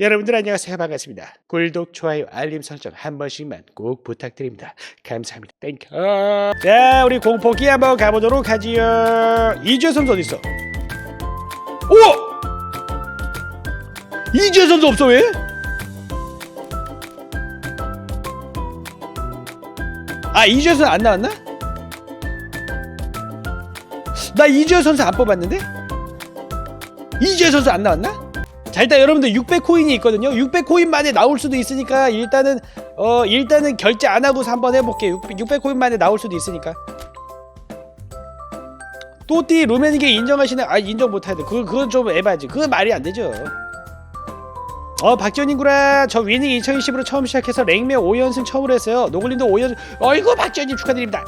여러분들 안녕하세요. 반갑습니다. 꿀독 좋아요 알림 설정 한 번씩만 꼭 부탁드립니다. 감사합니다. 땡큐 자 우리 공포기 한번 가보도록 하지요. 이주혜 선수 어딨어 오! 이주혜 선수 없어 왜? 아 이재선 안 나왔나? 나 이주혜 선수 안 뽑았는데? 이주혜 선수 안 나왔나? 자 일단 여러분들 600코인이 있거든요. 600코인 만에 나올 수도 있으니까 일단은 어 일단은 결제 안 하고서 한번 해볼게요 600코인 만에 나올 수도 있으니까. 또띠 루메닉에 인정하시는 아 인정 못해야 돼. 그건, 그건 좀 에바지. 그건 말이 안 되죠. 어 박지현님구라 저 위닝 2020으로 처음 시작해서 랭매 5연승 처음으로 했어요. 노글린도 5연승 어이구 박지현님 축하드립니다.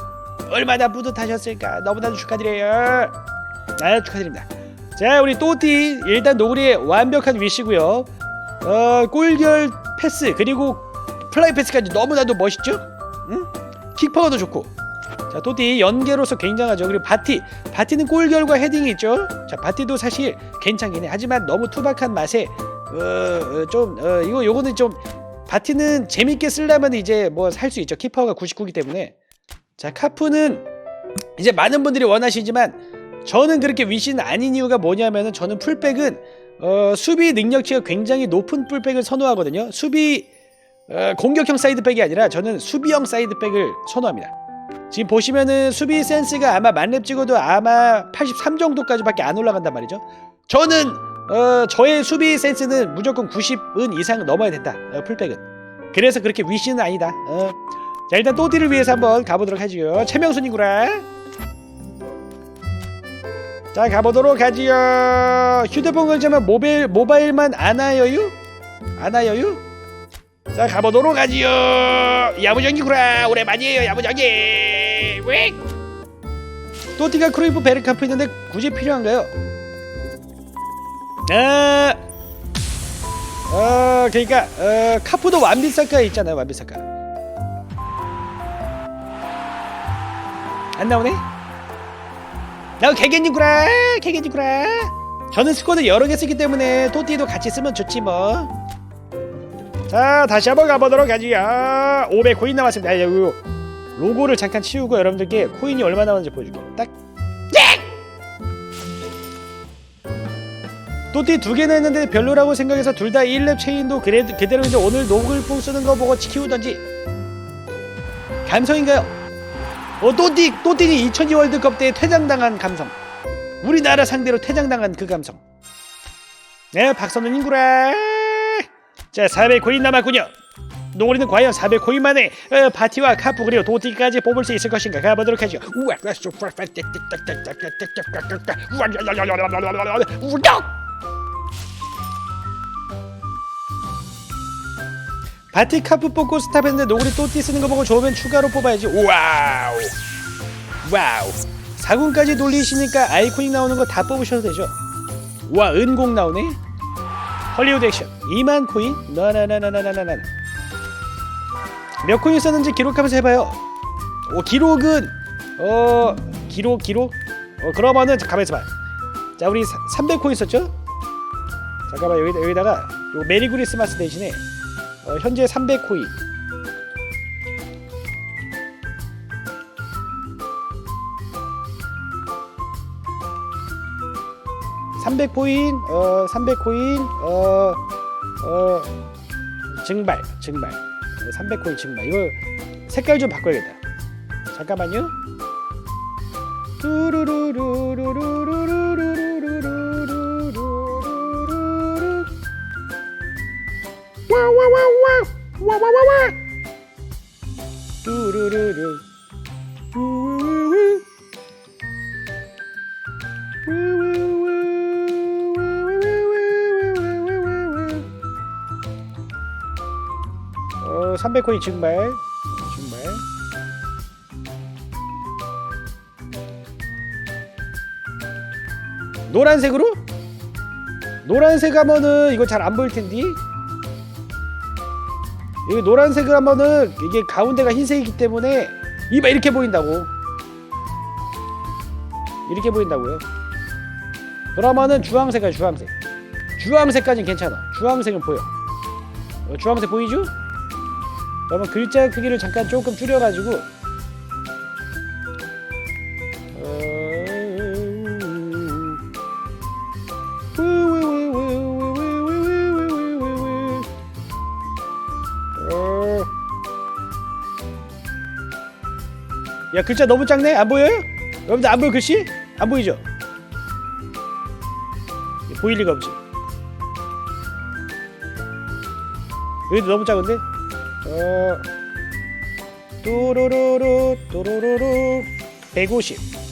얼마나 뿌듯하셨을까? 너무나도 축하드려요. 아 축하드립니다. 자 우리 또띠 일단 노구리의 완벽한 위시고요. 어 골결 패스 그리고 플라이 패스까지 너무나도 멋있죠? 응? 킥파워도 좋고. 자 또띠 연계로서 굉장하죠. 그리고 바티 바티는 골결과 헤딩이 있죠? 자 바티도 사실 괜찮긴 해. 하지만 너무 투박한 맛에 어, 어좀 어, 이거 요거는 좀 바티는 재밌게 쓰려면 이제 뭐살수 있죠. 키퍼가 99기 때문에. 자 카푸는 이제 많은 분들이 원하시지만 저는 그렇게 위신 아닌 이유가 뭐냐면은 저는 풀백은 어, 수비 능력치가 굉장히 높은 풀백을 선호하거든요. 수비 어, 공격형 사이드백이 아니라 저는 수비형 사이드백을 선호합니다. 지금 보시면은 수비 센스가 아마 만렙 찍어도 아마 83 정도까지밖에 안 올라간단 말이죠. 저는 어, 저의 수비 센스는 무조건 90은 이상 넘어야 된다. 어, 풀백은. 그래서 그렇게 위신은 아니다. 어. 자 일단 또띠를 위해서 한번 가보도록 하지요 최명순이구나 자 가보도록 하지요 휴대폰 걸자면 모바일, 모바일만 안하여유? 안하여유? 자 가보도록 하지요 야무정이구라 오래 많이 해요 야무정이 왜? 또띠가 크루이프 베르카프 있는데 굳이 필요한가요? 아, 어, 그러니까 어, 카푸도 완비사카 있잖아요 완비사카 안 나오네? 나 개겐님 구라 개겐님 구라 저는 스쿼드 여러 개 쓰기 때문에 토티도 같이 쓰면 좋지 뭐 자 다시 한번 가보도록 하지요. 500 코인 남았습니다. 아, 야, 요 로고를 잠깐 치우고 여러분들께 코인이 얼마 나오는지 보여줄게요 딱 또띠 두 개나 했는데 별로라고 생각해서 둘 다 1렙 체인도 그래, 그대로 이제 오늘 노글풍 쓰는 거 보고 키우던지. 감성인가요? 어, 또띠, 또띠니 2002 월드컵 때 퇴장당한 감성. 우리나라 상대로 퇴장당한 그 감성. 네, 박선우 인구라. 자, 400코인 남았군요. 노리는 과연 400코인 만에 어, 바티와 카프 그리고 도티까지 뽑을 수 있을 것인가 가보도록 하죠. 우와, 우와, 바티카프 뽑고 스탑했는데 노구리 또띠 쓰는 거 보고 좋으면 추가로 뽑아야지. 와우. 와우. 4군까지 돌리시니까 아이코닉 나오는 거 다 뽑으셔도 되죠. 와 은공 나오네. 헐리우드 액션. 2만 코인? 나나나나나나나 몇 코인 썼는지 기록하면서 해봐요. 오 기록은 어 기록 기록? 어 그러면은 가만있어 봐자 우리 300코인 썼죠? 잠깐만 여기, 여기다가 요 메리 그리스마스 대신에 어, 현재 300코인 300코인 어, 300코인, 어, 어, 증발, 증발. 어, 300코인 증발. 이거 색깔 좀 바꿔야겠다. 잠깐만요. 뚜루루루루루. 300코인 증발 증발 노란색으로? 노란색 하면은 이거 잘 안 보일 텐데. 이 노란색을 하면은 이게 가운데가 흰색이기 때문에 이봐 이렇게 보인다고. 이렇게 보인다고요. 그러면은 주황색이야 주황색. 주황색까지는 괜찮아. 주황색은 보여. 어, 주황색 보이죠? 그러면 글자 크기를 잠깐 조금 줄여가지고 어. 야 글자 너무 작네 안 보여요? 여러분들 안 보여 글씨? 안 보이죠? 보일 리가 없지 여기도 너무 작은데? 어, 뚜루루루 뚜루루루 150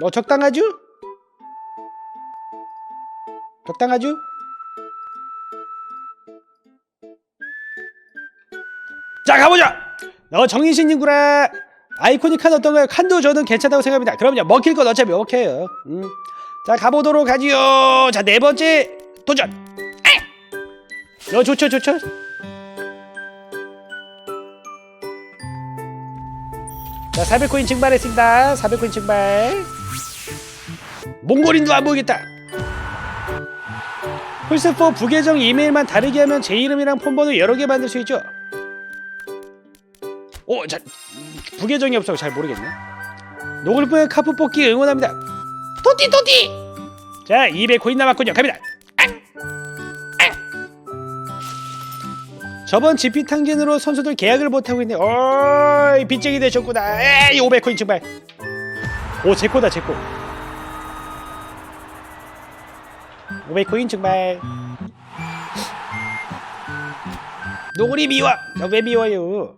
너 적당하죠? 적당하죠? 자 가보자! 너 정인신님 그래 아이코닉 한 어떤가요? 칸도 저는 괜찮다고 생각합니다. 그럼요 먹힐 건 어차피 오케이요. 음. 자 가보도록 하지요. 자 네 번째 도전. 에! 어 좋죠 좋죠. 자 400코인 증발했습니다. 400코인 증발. 몽골인도 안 보이겠다. 플스4 부계정 이메일만 다르게 하면 제 이름이랑 폰번호 여러 개 만들 수 있죠. 오, 자, 부계정이 없어서 잘 모르겠네. 노글보의 카프 뽑기 응원합니다. 토띠 토띠. 자, 200코인 남았군요. 갑니다. 저번 GP 탕진으로 선수들 계약을 못 하고 있네. 어이, 빚쟁이 되셨구나. 에이, 500코인 증발. 오, 제 거다, 제 거. 500코인 증발. 노구리 미워. 야, 왜 미워요?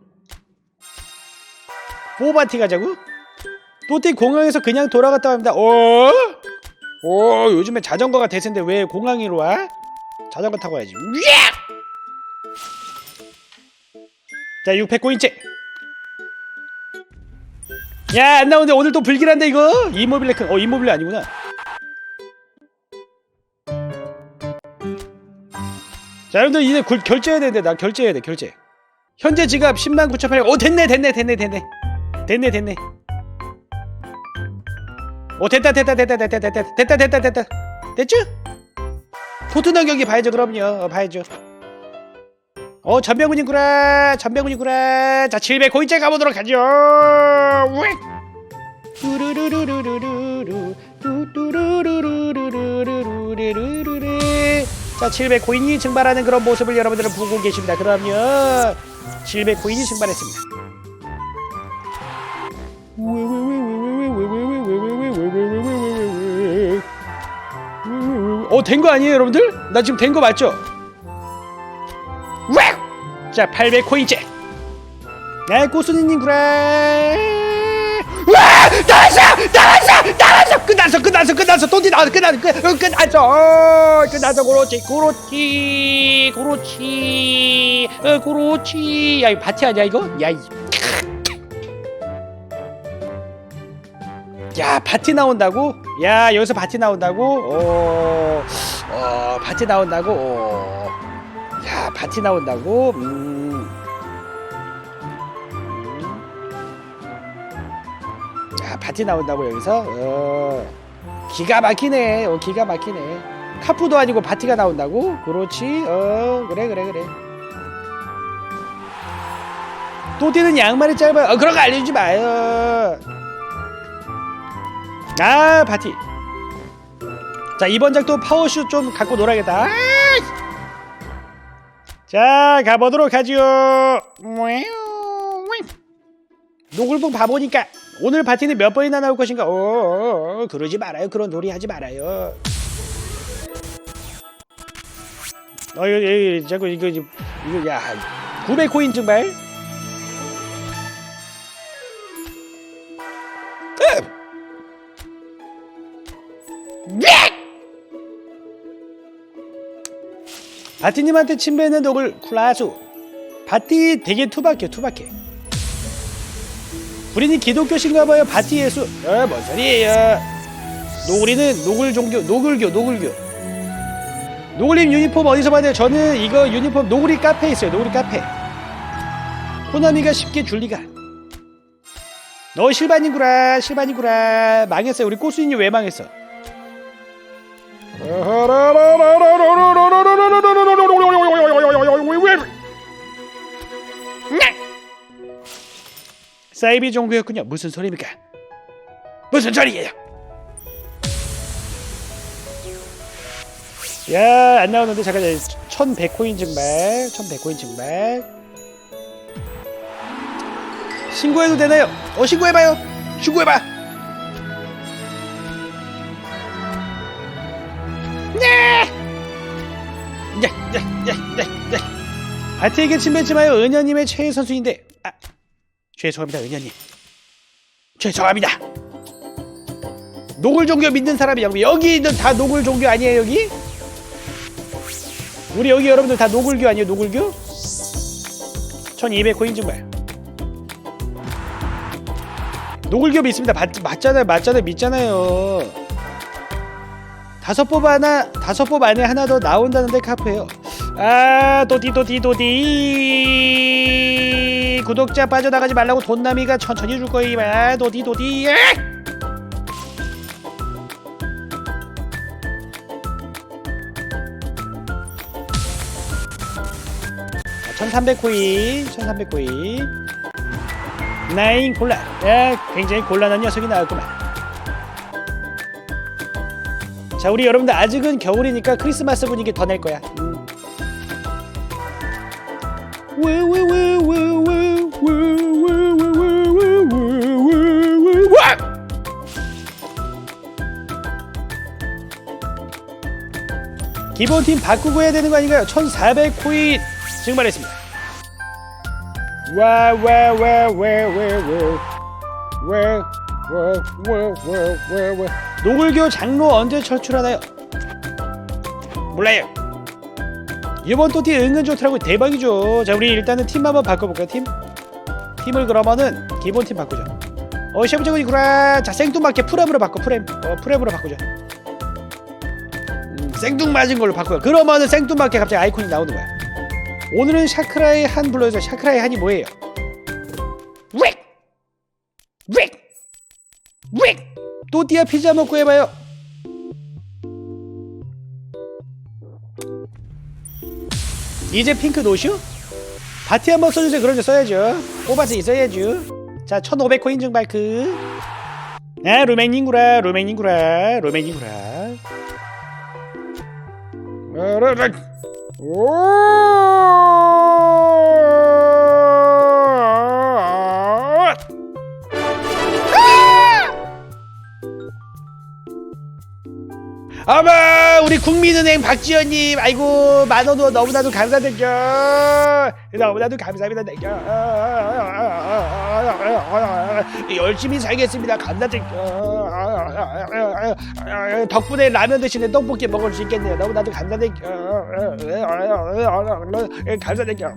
뽀바티 가자고? 또띠 공항에서 그냥 돌아갔다 합니다. 어? 오, 요즘에 자전거가 대세인데 왜 공항으로 와? 자전거 타고 와야지. 으악! 자, 600코인째. 야, 안 나오는데 오늘 또 불길한데 이거? 이모빌레 큰. 어, 이모빌레 아니구나. 자, 여러분들 이제 굴- 결제해야 되는데 나 결제해야 돼, 결제. 현재 지갑 10만 9,800. 오, 됐네, 됐네, 됐네, 됐네. 됐네 됐네. 오 됐다 됐다 됐다 됐다 됐다 됐다 됐다 됐다 됐죠? 토트넘 경기 봐야죠 그럼요. 어, 봐야죠. 어 전병훈이구나 전병훈이구나. 자 700코인째 가보도록 하죠. 뚜뚜루루루루루루루루루루 자 700코인이 증발하는 그런 모습을 여러분들은 보고 계십니다 그럼요 700코인이 증발했습니다 된 거 아니에요, 여러분들? 나 지금 된 거 맞죠? 와! 자, 800코인째. 네, 꼬순이님 구라. 와! 나왔어! 나왔어! 나왔어! 끝났어! 끝났어! 끝났어! 돈이 나왔어! 끝났어! 끝, 어, 끝났어! 어, 끝났어! 그렇지! 그렇지! 그렇지! 어, 그렇지! 야, 이거 바티 아니야, 이거? 야, 이. 야 바티 나온다고? 야 여기서 바티 나온다고? 어, 어 바티 나온다고? 어. 야 바티 나온다고? 음. 음. 야 바티 나온다고 여기서? 어. 기가 막히네. 어 기가 막히네. 카푸도 아니고 바티가 나온다고? 그렇지. 어 그래 그래 그래. 또 뛰는 양말이 짧아요. 어, 그런 거 알려주지 마요. 아 바티 자 이번 작도 파워슛 좀 갖고 놀아야겠다. 아! 자 가보도록 하지요 노글봉 바보니까 오늘 바티는 몇 번이나 나올 것인가? 어, 어, 어 그러지 말아요. 그런 놀이 하지 말아요. 어 이거 자꾸 이거 이거 야 900코인 증발 바티님한테 침뱉는 독을 쿨라수 바티 되게 투박해 투박해 우리는 기독교신가봐요 바티 예수 어뭔 소리예요 노구리는 노글 종교 노글교 노글교 노글님 유니폼 어디서 받아요? 저는 이거 유니폼 노구리 카페에 있어요. 노구리 카페. 호나미가 쉽게 줄 리가. 너 실반이구라 실반이구라 망했어요. 우리 꼬수님 왜 망했어? 사이비 종구였군요. 무슨 소리입니까? 무슨 소리예요? 야, 안 나오는데 잠깐 1100코인 증발. 1100코인 증발. 신고해도 되나요? 어, 신고해 봐요. 신고해 봐. 바티에게 침뱉지 마요. 은현님의 최애 선수인데. 아, 죄송합니다, 은현님. 죄송합니다. 노골 종교 믿는 사람이 여기 여기는 다 노골 종교 아니에요 여기? 우리 여기 여러분들 다 노골교 아니에요 노골교? 1200코인 증발 노골교 믿습니다 맞, 맞잖아요 맞잖아요 믿잖아요 다섯 법 하나 다섯 법 안에 하나 더 나온다는데 카프예요 아 도디 도디 도디. 구독자 빠져나가지 말라고 돈남이가 천천히 줄 거임 아 도디 도디. 아! 1300코인 1300코인. 나인 곤란. 야, 굉장히 곤란한 녀석이 나왔구만. 자 우리 여러분들 아직은 겨울이니까 크리스마스 분위기 더 낼 거야! 기본팀 바꾸고 해야 되는 거 아닌가요? 1400코인 증발했습니다. 와 와 와 와 와 와 와 와 와와와 노골교 장로 언제 철출하나요? 몰라요. 이번 또티 은근 좋더라고 대박이죠. 자 우리 일단은 팀 한번 바꿔볼까요 팀? 팀을 그러면은 기본 팀 바꾸죠. 어 셰프제군이구나. 자 생뚱맞게 프렘으로 바꿔 프렘. 어 프렘으로 바꾸자. 음, 생뚱맞은 걸로 바꿔요. 그러면은 생뚱맞게 갑자기 아이콘이 나오는 거야. 오늘은 샤크라의 한 불러서 샤크라의 한이 뭐예요? 윅! 윅! 윅! 또띠아 피자 먹고 해봐요. 이제 핑크 노슈? 바티 한번 써주세요. 그런 데 써야죠. 뽑아서 있어야죠. 자, 1500코 인 증 발크. 아, 루맹닝구라, 루맹닝구라, 루맹닝구라. 아마 우리 국민은행 박지현님 아이고 만원도 너무나도 감사드려 너무나도 감사합니다 열심히 살겠습니다. 감사드려 덕분에 라면 대신에 떡볶이 먹을 수 있겠네요. 너무나도 감사드려 감사드려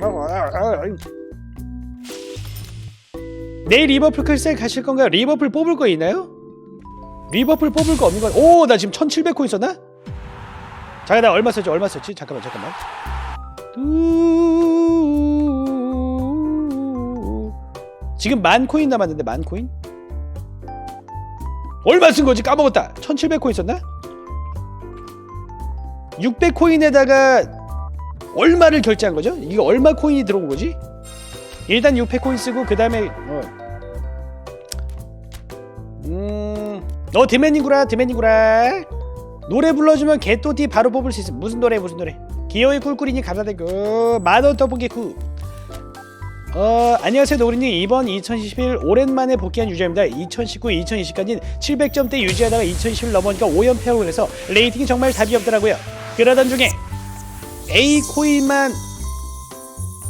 내일 리버풀 클셀 가실 건가요? 리버풀 뽑을 거 있나요? 리버풀 뽑을 거 없는 거. 오, 나 지금 1700코인 썼나? 잠깐 나 얼마 썼지? 얼마 썼지? 잠깐만, 잠깐만. 뚜... 지금 만 코인 남았는데 만 코인? 얼마 쓴 거지? 까먹었다. 1700코인 썼나? 600코인에다가 얼마를 결제한 거죠? 이거 얼마 코인이 들어온 거지? 일단 600코인 쓰고 그 다음에 어. 음... 너 드맨이구라 드맨이구라. 노래 불러주면 개또띠 바로 뽑을 수 있어. 무슨 노래 무슨 노래? 기어이 꿀꿀이니 감사드리고 만원 떡볶이 구 어, 안녕하세요 노구리님 이번 2021 오랜만에 복귀한 유저입니다. 2019, 2020까지는 700점대 유지하다가 2021 넘어오니까 5연패하고 그래서 레이팅이 정말 답이 없더라고요. 그러던 중에 A코인만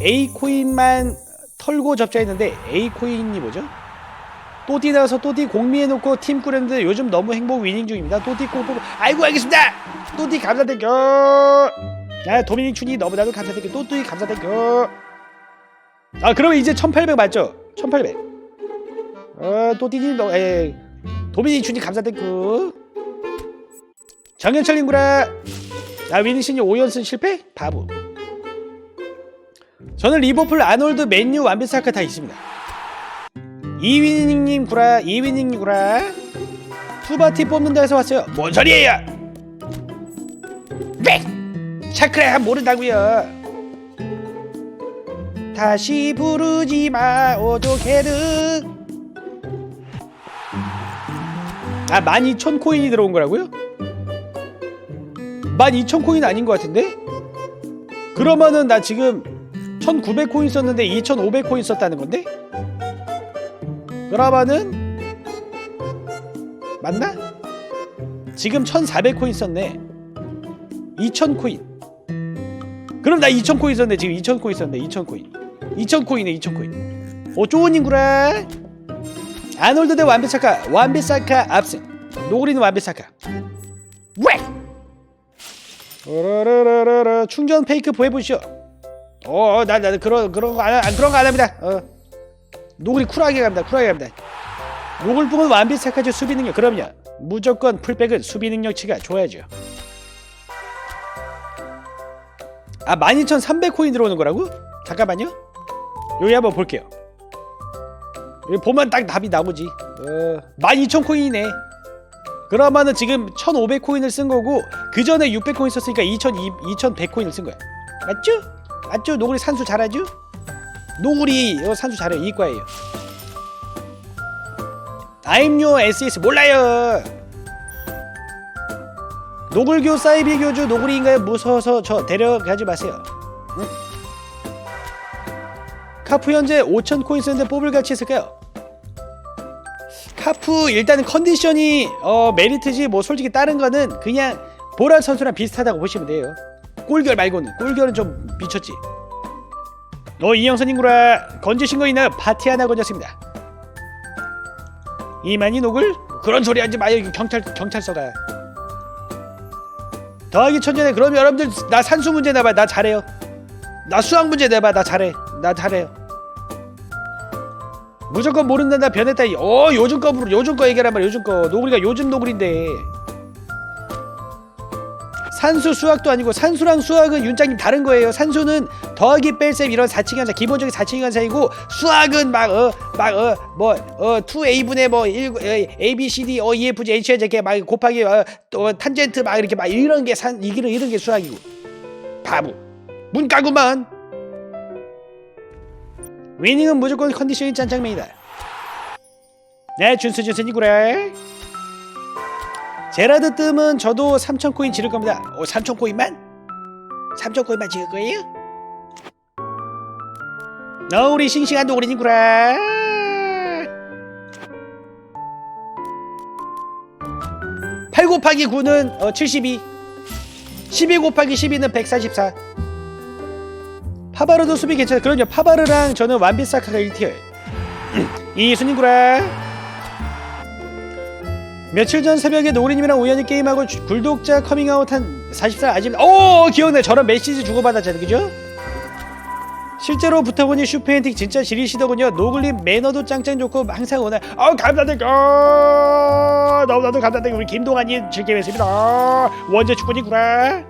A코인만 털고 접자했는데 A코인이 뭐죠? 또띠 나와서 또띠 공미해놓고 팀 꾸렸는데 요즘 너무 행복 위닝 중입니다. 또띠 꼭꼭 아이고 알겠습니다. 또띠 감사드려. 야 도미닉 춘이 너무나도 감사드려. 또띠 감사드려. 아 그러면 이제 1800 맞죠? 1800. 어 또띠님 너 에. 도미닉 춘이 감사드려. 정현철 님구라 아 위닝 시즌 5연승 실패? 바보 저는 리버풀 아놀드 맨유 완비사카 다 있습니다 이위닝님 구라 이위닝님 구라 투바티 뽑는다 해서 왔어요 뭔 소리예요 네 차크라 모른다고요 다시 부르지 마 오조케르 아 12,000코인이 들어온 거라고요? 12,000코인 아닌 것 같은데? 그러면은 나 지금 1,900코인 썼는데 2,500코인 썼다는 건데? 그러면은 맞나? 지금 1,400코인 썼네. 2,000코인. 그럼 나 2,000코인 썼네. 지금 2,000코인 썼네. 2,000코인. 2,000코인에 2,000코인. 오 쪼은님구라 아놀드 대 완비사카. 완비사카 압승 노그리는 완비사카. 왜? 충전 페이크 보여보시오. 어나나 그런 그런 거안 안, 그런 거 안 합니다. 어 노글이 쿨하게 갑니다 쿨하게 갑니다. 노글풍은 완비사카죠 수비 능력. 그럼요. 무조건 풀백은 수비 능력치가 좋아야죠. 아 12,300코인 들어오는 거라고? 잠깐만요. 여기 한번 볼게요. 여기 보면 딱 답이 나오지. 어 12,000코인이네. 그러면은 지금 1,500코인을 쓴 거고 그 전에 600코인 썼으니까 2,000, 2,100코인을 쓴 거야. 맞죠? 맞죠? 노구리 산수 잘하죠? 노구리 어, 산수 잘해요 이과예요 아임요 SS 몰라요 노굴교 사이비 교주 노구리인가요? 무서워서 저 데려가지 마세요 응? 카프 현재 5천 코인 쓰는데 뽑을 가치 있을까요? 카프 일단은 컨디션이 어 메리트지 뭐 솔직히 다른 거는 그냥 보라 선수랑 비슷하다고 보시면 돼요 꿀결 말고는 꿀결은 좀 미쳤지 너 이영선인구라 건지신 거 있나요? 파티 하나 건졌습니다. 이만희 노글? 그런 소리 하지 마요 경찰 경찰서가. 더하기 천전에 그럼 여러분들 나 산수 문제 내봐 나 잘해요. 나 수학 문제 내봐 나 잘해 나 잘해요. 무조건 모른다 나 변했다. 어 요즘 거 요즘 거 얘기하란 말이야 요즘 거. 노구리가 요즘 노구리인데 산수 수학도 아니고 산수랑 수학은 윤장님 다른 거예요 산수는 더하기 뺄셈 이런 4층 한사 기본적인 4층 한사이고 수학은 막 어 막 어 뭐어 2a분의 뭐 1, 어, a b c d 어 e f g h i j k 막 곱하기 어, 또 탄젠트 막 이렇게 막 이런 게 산 이기는 이런 게 수학이고 바보 문과구만 위닝은 무조건 컨디션이 짠짱맨이다. 네, 준수 준수니구래. 제라드 뜸은 저도 3,000코인 지를 겁니다. 오, 3,000코인만? 3,000코인만 지을 거예요? 너 우리 싱싱한 노구리니구라. 팔 곱하기 9는 어, 72 12 곱하기 12는 144 파바르도 수비 괜찮아. 그럼요. 파바르랑 저는 완비사카가 1티어예요. 이순인구라. 며칠 전 새벽에 노리님이랑 우연히 게임하고 주- 굴독자 커밍아웃한 40살 아줌. 오 기억나. 저런 메시지 주고받았잖아요. 그죠? 실제로 붙어보니 슈페인팅 진짜 지리시더군요. 노글님 매너도 짱짱 좋고 항상 오늘 어 감사드립니다. 너무나도 감사드리고 우리 김동환님 즐겨 뵙습니다. 원제 축구니 구라.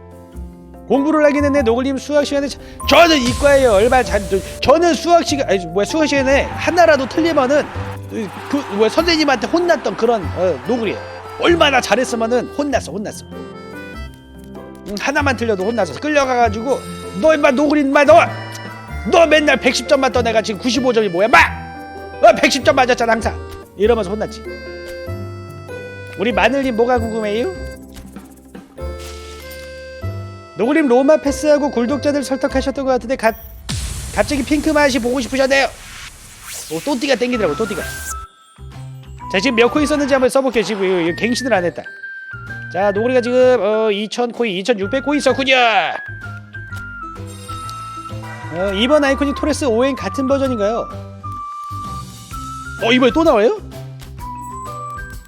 공부를 하긴 했는데 노글님 수학 시간에 참- 저는 이과예요 얼마 잘 저는 수학 시간 아니 뭐야 수학 시간에 하나라도 틀리면은 그 뭐 선생님한테 혼났던 그런 어, 노글이에요. 얼마나 잘했으면은 혼났어 혼났어. 응, 하나만 틀려도 혼나서 끌려가가지고 너 임마 노글 임마 너 너 맨날 110점 맞던 애가 지금 95점이 뭐야 마! 어, 110점 맞았잖아 항상. 이러면서 혼났지. 우리 마늘님 뭐가 궁금해요? 노그림 로마 패스하고 굴독자들 설득하셨던 것 같은데 가, 갑자기 핑크 맛이 보고 싶으셨네요. 오 또띠가 땡기더라고 또띠가. 자 지금 몇 코인 썼는지 한번 써볼게요. 지금 이거, 이거 갱신을 안 했다. 자 노그리가 지금 어, 2,000 코인, 2,600 코인 썼군요. 어, 이번 아이콘이 토레스 5엔 같은 버전인가요? 어 이번에 또 나와요?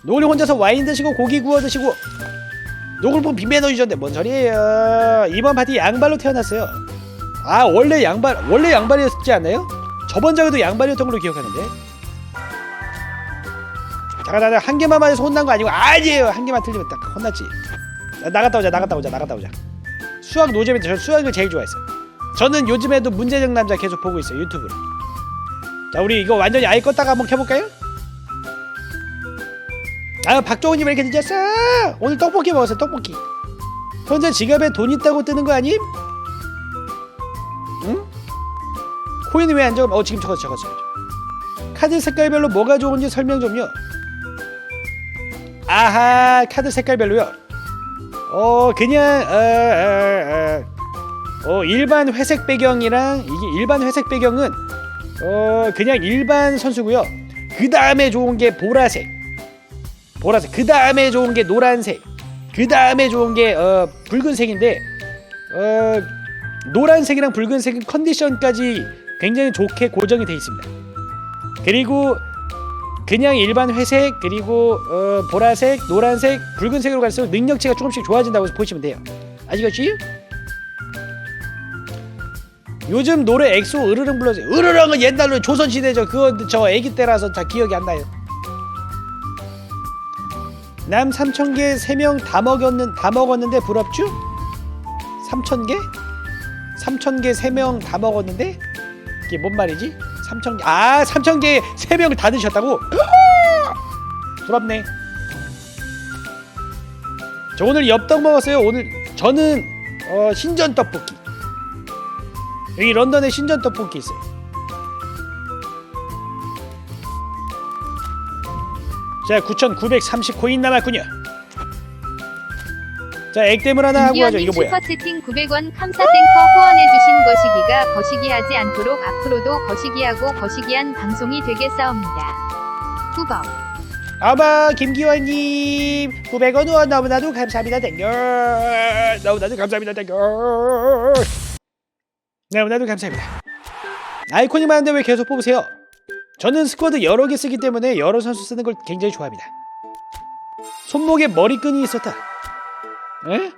노그리 혼자서 와인 드시고 고기 구워 드시고 노골폰 빈매너 유저인데 뭔 소리예요 이번 파티 양발로 태어났어요 아 원래 양발 원래 양발이었지 않나요? 저번 장에도 양발이었던 걸로 기억하는데 잠깐 잠깐 한 개만 맞아서 혼난 거 아니고 아니에요 한 개만 틀리면 딱 혼났지 나, 나갔다 오자 나갔다 오자 나갔다 오자 수학 노잼인데 저 수학을 제일 좋아했어요. 저는 요즘에도 문제적 남자 계속 보고 있어요 유튜브로. 자 우리 이거 완전히 아예 껐다가 한번 켜볼까요? 아 박종훈님 왜 이렇게 늦었어? 오늘 떡볶이 먹었어요 떡볶이. 혼자 지갑에 돈 있다고 뜨는 거 아님? 코인이 왜안 적어? 어 지금 적었어 적었어. 카드 색깔별로 뭐가 좋은지 설명 좀요. 아하 카드 색깔별로요. 어 그냥 어, 어, 어, 어 일반 회색 배경이랑 이게 일반 회색 배경은 어 그냥 일반 선수고요. 그 다음에 좋은 게 보라색, 보라색. 그 다음에 좋은 게 노란색. 그 다음에 좋은 게 어, 붉은색인데 어 노란색이랑 붉은색은 컨디션까지 굉장히 좋게 고정이 돼 있습니다. 그리고 그냥 일반 회색 그리고 어, 보라색, 노란색, 붉은색으로 갈수록 능력치가 조금씩 좋아진다고 보시면 돼요. 아시겠지? 요즘 노래 엑소 으르렁 불러주세요. 으르렁은 옛날로 조선시대죠. 그거 저 애기 때라서 다 기억이 안 나요. 남 3천 개 3명 다 먹었는 다 먹었는데 부럽죠? 3천 개? 3천 개 3명 다 먹었는데 이게 뭔 말이지? 3천 개. 아, 3천 개 3명을 다 드셨다고? 부럽네. 저 오늘 엽떡 먹었어요. 오늘 저는 어, 신전 떡볶이. 여기 런던에 신전 떡볶이 있어요. 자, 9,930 코인 남았군요. 자, 액땜을 하나 하고 하죠. 이거 뭐야? 슈퍼채팅 900원 감사 땡커 후원해주신 거시기가 거시기하지 않도록 앞으로도 거시기하고 거시기한 방송이 되겠사옵니다. 후범 아마 김기환님 900원 후원 너무나도 감사합니다. 땡겨. 너무나도 감사합니다. 땡겨. 너무나도 감사합니다. 아이콘이 많은데 왜 계속 뽑으세요? 저는 스쿼드 여러 개 쓰기 때문에 여러 선수 쓰는 걸 굉장히 좋아합니다. 손목에 머리끈이 있었다. 에?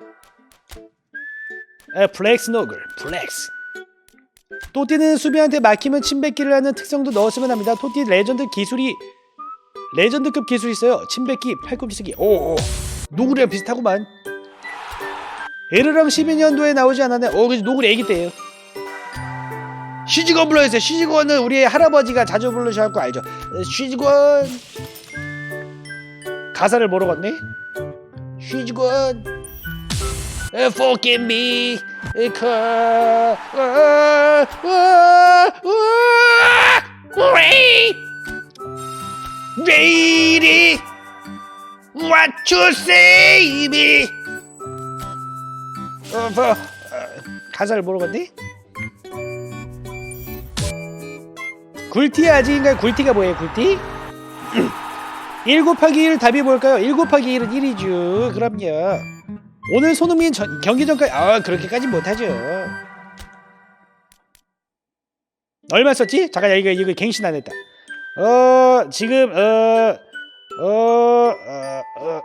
에 플렉스 노글 플렉스. 또띠는 수비한테 막히면 침뱉기를 하는 특성도 넣었으면 합니다. 토띠 레전드 기술이 레전드급 기술 있어요. 침뱉기, 팔꿈치 쓰기. 오, 오. 노구리랑 비슷하구만. 에르랑 12년도에 나오지 않았네. 어, 그지 노구리 애기 때예요. 쉬지건 불러주세요. 쉬지건은 우리 할아버지가 자주 부르셔갖고 알죠. 어, 쉬지건. 가사를 모르겠네. 쉬지건. 어, Forgive me, because uh, uh, uh. Ready, what you say me? 어, 가사를 모르겠네. 굴티 아직인가요? 굴티가 뭐예요? 굴티? 1 곱하기 1 답이 뭘까요? 1 곱하기 1은 1이죠. 그럼요. 오늘 손흥민 전, 경기 전까지 아 그렇게까지 못하죠. 얼마 썼지? 잠깐 야 이거 이거 갱신 안 했다. 어 지금 어어어 어, 어, 어,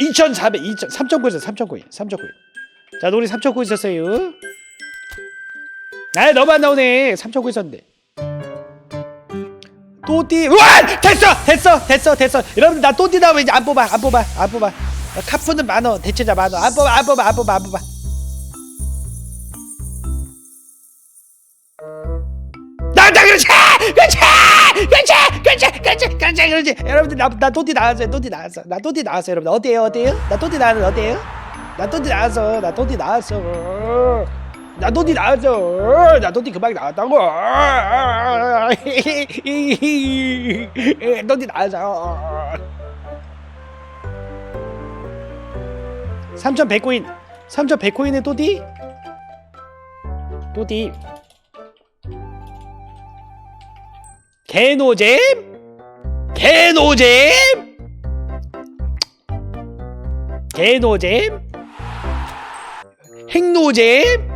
아2,400 2 3,000 코인 3,000 코인 3,000 코인 자 우리 3,000 코인 썼어요 아 너무 안 나오네 3,000 코인 썼는데 또띠. 와! 됐어! 됐어! 됐어! 됐어! 여러분들 나 또띠 나오면 이제 안 뽑아 안 뽑아 안 뽑아. 어, 카프는 만원 대체자 만원. 안 뽑아 안 뽑아 안 뽑아 안 뽑아. 나다! 그렇지! 그렇지! 그렇지! 그렇지! 그렇지! 그렇지! 그렇지! 여러분들 나나 또띠 나왔어요. 또띠 나왔어. 나 또띠 나왔어 여러분들. 어때요? 어때요? 나 또띠 나왔어 어때요? 나 또띠 나왔어. 나 또띠 나왔어 나 또띠 나왔어 나 또띠 금방 나왔다고. 또띠 나왔어 3100코인 3100코인에 또띠 또띠 개노잼? 개노잼? 개노잼? 핵노잼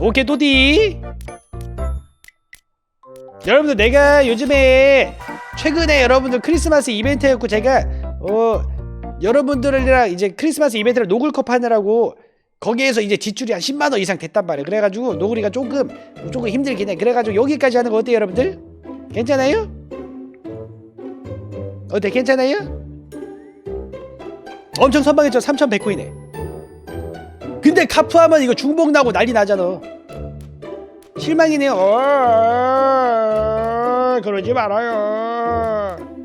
오케이 또디 여러분들 내가 요즘에 최근에 여러분들 크리스마스 이벤트였고 제가 어 여러분들이랑 이제 크리스마스 이벤트를 노글컵 하느라고 거기에서 이제 지출이 한 10만 원 이상 됐단 말이에요. 그래가지고 노구리가 조금 조금 힘들긴 해. 그래가지고 여기까지 하는 거 어때요, 여러분들? 괜찮아요? 어때 괜찮아요? 엄청 선방했죠 3100코인에 근데 카프하면 이거 중복 나고 난리 나잖아. 실망이네요. 어, 그러지 말아요